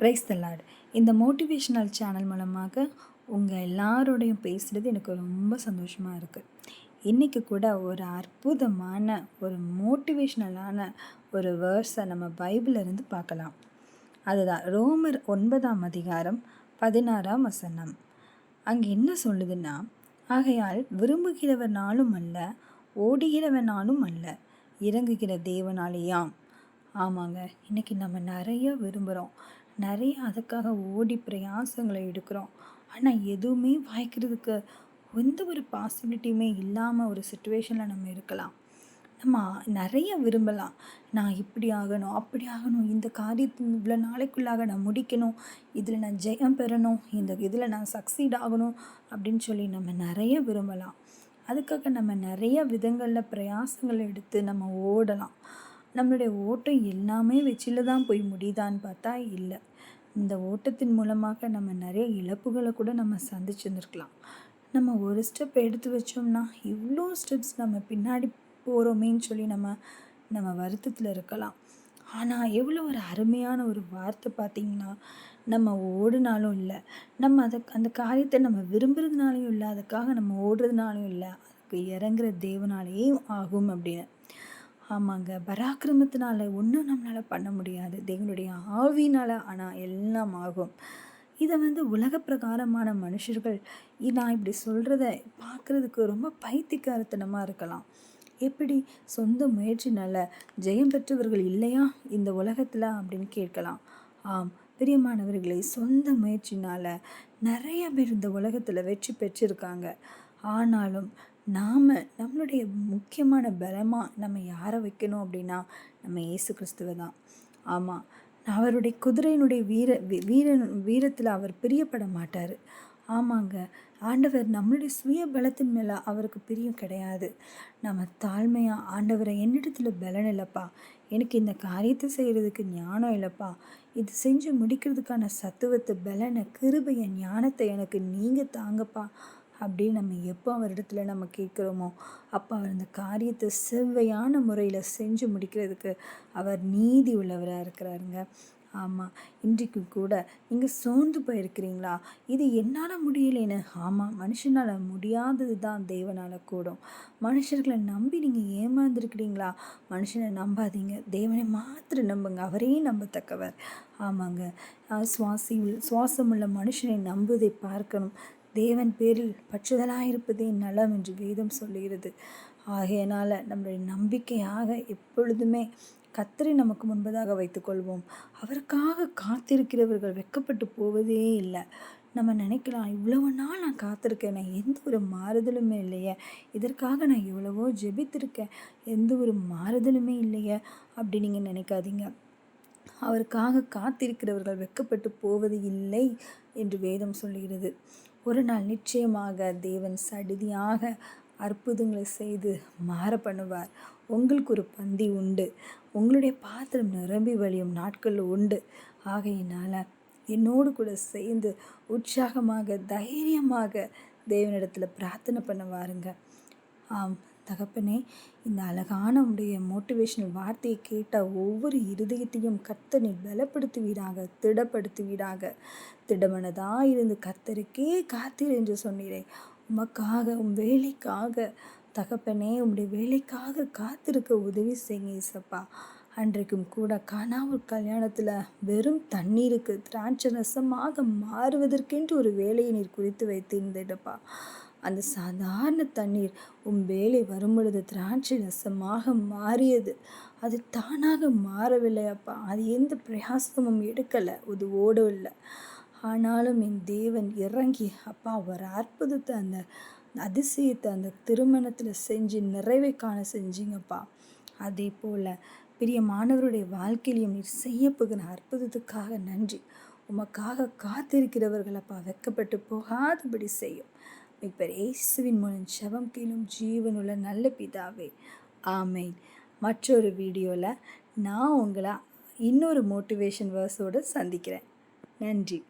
Price தல்லாட் இந்த motivational channel மூலமாக உங்கள் எல்லாரோடையும் பேசுகிறது எனக்கு ரொம்ப சந்தோஷமாக இருக்குது இன்றைக்கி கூட ஒரு அற்புதமான ஒரு மோட்டிவேஷ்னலான ஒரு வேர்ஸை நம்ம பைபிளிலிருந்து பார்க்கலாம். அதுதான் ரோமர் ஒன்பதாம் அதிகாரம் பதினாறாம் வசனம். அங்கே என்ன சொல்லுதுன்னா ஆகையால் விரும்புகிறவனாலும் அல்ல ஓடுகிறவனாலும் அல்ல இறங்குகிற தேவனாலேயாம் ஆமாங்க இன்றைக்கி நம்ம நிறைய விரும்புகிறோம் நிறைய அதுக்காக ஓடி பிரயாசங்களை எடுக்கிறோம். ஆனால் எதுவுமே வாய்க்கிறதுக்கு எந்த ஒரு பாசிபிலிட்டியுமே இல்லாமல் ஒரு சுச்சுவேஷனில் நம்ம இருக்கலாம். நம்ம நிறைய விரும்பலாம். நான் இப்படி ஆகணும் அப்படி ஆகணும் இந்த காரியத்தின் இவ்வளோ நாளைக்குள்ளாக நான் முடிக்கணும் இதில் நான் ஜெயம் பெறணும் இந்த இதில் நான் சக்சீட் ஆகணும் அப்படின்னு சொல்லி நம்ம நிறைய விரும்பலாம். அதுக்காக நம்ம நிறைய விதங்களில் பிரயாசங்கள் எடுத்து நம்ம ஓடலாம். நம்மளுடைய ஓட்டம் எல்லாமே வச்சில தான் போய் முடியுதான்னு பார்த்தா இல்லை. இந்த ஓட்டத்தின் மூலமாக நம்ம நிறைய இழப்புகளை கூட நம்ம சந்திச்சுருந்துருக்கலாம். நம்ம ஒரு ஸ்டெப் எடுத்து வச்சோம்னா இவ்வளோ ஸ்டெப்ஸ் நம்ம பின்னாடி போகிறோமேன்னு சொல்லி நம்ம நம்ம வருத்தத்தில் இருக்கலாம். ஆனால் எவ்வளோ ஒரு அருமையான ஒரு வார்த்தை பார்த்திங்கன்னா நம்ம ஓடுனாலும் இல்லை நம்ம அதை அந்த காரியத்தை நம்ம விரும்புறதுனாலையும் இல்லை அதுக்காக நம்ம ஓடுறதுனாலையும் இல்லை அதுக்கு இறங்குற தேவனாலேயும் ஆகும் அப்படின்னு. ஆமாங்க. பராக்கிரமத்தினால ஒன்றும் நம்மளால் பண்ண முடியாது. தேவனுடைய ஆவினால் ஆனால் எல்லாம் ஆகும். இதை வந்து உலக பிரகாரமான மனுஷர்கள் நான் இப்படி சொல்கிறத பார்க்குறதுக்கு ரொம்ப பைத்தியக்காரத்தனமாக இருக்கலாம். எப்படி? சொந்த முயற்சினால் ஜெயம் பெற்றவர்கள் இல்லையா இந்த உலகத்தில் அப்படின்னு கேட்கலாம். ஆம். பிரியமானவர்களை சொந்த முயற்சினால் நிறைய பேர் இந்த உலகத்தில் வெற்றி பெற்றிருக்காங்க. ஆனாலும் நாம் நம்மளுடைய முக்கியமான பலமாக நம்ம யாரை வைக்கணும் அப்படின்னா நம்ம இயேசு கிறிஸ்துவ தான். ஆமாம் அவருடைய குதிரையினுடைய வீர வீரன் வீரத்தில் அவர் பிரியப்பட மாட்டார். ஆமாங்க ஆண்டவர் நம்மளுடைய சுய பலத்தின் மேலே அவருக்கு பிரியம் கிடையாது. நம்ம தாழ்மையாக ஆண்டவரை என்னிடத்தில் பலன் இல்லைப்பா. எனக்கு இந்த காரியத்தை செய்கிறதுக்கு ஞானம் இல்லைப்பா. இது செஞ்சு முடிக்கிறதுக்கான சத்துவத்தை பலனை கிருபையை ஞானத்தை எனக்கு நீங்கள் தாங்கப்பா. அப்படின்னு நம்ம எப்போ அவரிடத்துல நம்ம கேட்குறோமோ அப்போ அவர் அந்த காரியத்தை செவ்வையான முறையில் செஞ்சு முடிக்கிறதுக்கு அவர் நீதி உள்ளவராக இருக்கிறாருங்க. ஆமாம் இன்றைக்கு கூட நீங்கள் சோர்ந்து போயிருக்கிறீங்களா? இது என்னால் முடியலைன்னு. ஆமாம் மனுஷனால் முடியாதது தான் தேவனால் கூடும். மனுஷர்களை நம்பி நீங்கள் ஏமாந்துருக்கிறீங்களா? மனுஷனை நம்பாதீங்க. தேவனை மாத்திரம் நம்புங்க. அவரையும் நம்பத்தக்கவர். ஆமாங்க. சுவாசி சுவாசமுள்ள மனுஷனை நம்புவதை பார்க்கணும். தேவன் பேரில் பற்றுதலாக இருப்பதே நலம் என்று வேதம் சொல்லுகிறது. ஆகையினால் நம்மளுடைய நம்பிக்கையாக எப்பொழுதுமே கத்தரை நமக்கு முன்பதாக வைத்துக்கொள்வோம். அவருக்காக காத்திருக்கிறவர்கள் வெக்கப்பட்டு போவதே இல்லை. நம்ம நினைக்கலாம் இவ்வளவு நாள் நான் காத்திருக்கேன் நான் எந்த ஒரு மாறுதலுமே இல்லையே. இதற்காக நான் எவ்வளவோ ஜெபித்திருக்கேன் எந்த ஒரு மாறுதலுமே இல்லையே அப்படி நீங்கள் நினைக்காதீங்க. அவருக்காக காத்திருக்கிறவர்கள் வெக்கப்பட்டு போவது இல்லை என்று வேதம் சொல்லுகிறது. ஒரு நாள் நிச்சயமாக தேவன் சடிதியாக அற்புதங்களை செய்து மாற பண்ணுவார். உங்களுக்கு ஒரு பந்தி உண்டு. உங்களுடைய பாத்திரம் நிரம்பி வழியும் நாட்கள் உண்டு. ஆகையினால் என்னோடு கூட சேர்ந்து உற்சாகமாக தைரியமாக தேவனிடத்தில் பிரார்த்தனை பண்ண வாருங்க ஆம் தகப்பனே இந்த அழகான உடைய மோட்டிவேஷனல் வார்த்தையை கேட்டால் ஒவ்வொரு இருதயத்தையும் கத்தனை பலப்படுத்துவீராக திடப்படுத்துவீராக. திடமனதாக இருந்து கத்தருக்கே காத்தீர் என்று சொன்னீரேன் உமக்காக உன் வேலைக்காக தகப்பனே உம்முடைய வேலைக்காக காத்திருக்க உதவி செய்யுங்க இசப்பா அன்றைக்கும் கூட காணாமல் கல்யாணத்தில் வெறும் தண்ணீருக்கு திராட்சை ரசமாக மாறுவதற்கென்று ஒரு வேலையை நீர் குறித்து வைத்திருந்தேடப்பா அந்த சாதாரண தண்ணீர் உன் வேலை வரும்பொழுது திராட்சை ரசமாக மாறியது. அது தானாக மாறவில்லை அப்பா. அது எந்த பிரயாசமும் எடுக்கலை அது ஓடவில்லை ஆனாலும் என் தேவன் இறங்கி அப்பா ஒரு அற்புதத்தை அந்த அதிசயத்தை அந்த திருமணத்தில் செஞ்சு நிறைவை காண செஞ்சிங்கப்பா. அதே போல் பெரிய மாணவருடைய வாழ்க்கையிலையும் நீர் செய்ய போகிற அற்புதத்துக்காக நன்றி. உமக்காக காத்திருக்கிறவர்கள் அப்பா வெக்கப்பட்டு போகாதபடி செய்யும். இப்போ இயேசுவின் மூலம் ஜெபம் கீழும் ஜீவனுள்ள நல்ல பிதாவே. ஆமேன். மற்றொரு வீடியோவில் நான் உங்களை இன்னொரு மோட்டிவேஷன் வேர்ஸோடு சந்திக்கிறேன். நன்றி.